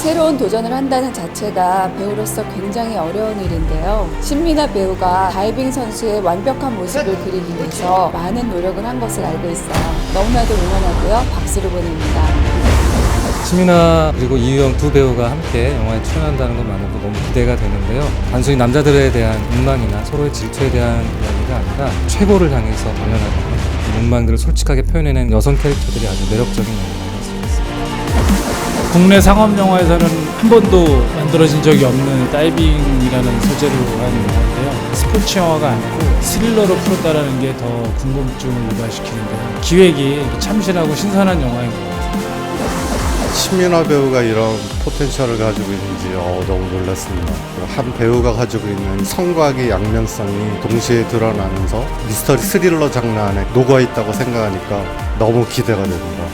새로운 도전을 한다는 자체가 배우로서 굉장히 어려운 일인데요. 신민아 배우가 다이빙 선수의 완벽한 모습을 그리기 위해서 많은 노력을 한 것을 알고 있어요. 너무나도 응원하고요. 박수를 보냅니다. 시민아 그리고 이유영 두 배우가 함께 영화에 출연한다는 것만으로도 너무 기대가 되는데요. 단순히 남자들에 대한 욕망이나 서로의 질투에 대한 이야기가 아니라 최고를 향해서 이 욕망들을 솔직하게 표현해낸 여성 캐릭터들이 아주 매력적인 있습니다. 국내 상업 영화에서는 한 번도 만들어진 적이 없는 다이빙이라는 소재로 한 영화인데요. 스포츠 영화가 아니고 스릴러로 풀었다라는 게 더 궁금증을 유발시키는데요. 기획이 참신하고 신선한 영화인 것 같아요. 신민아 배우가 이런 포텐셜을 가지고 있는지 어, 너무 놀랐습니다. 한 배우가 가지고 있는 성과의 양면성이 동시에 드러나면서 미스터리 스릴러 장르 안에 녹아 있다고 생각하니까 너무 기대가 됩니다.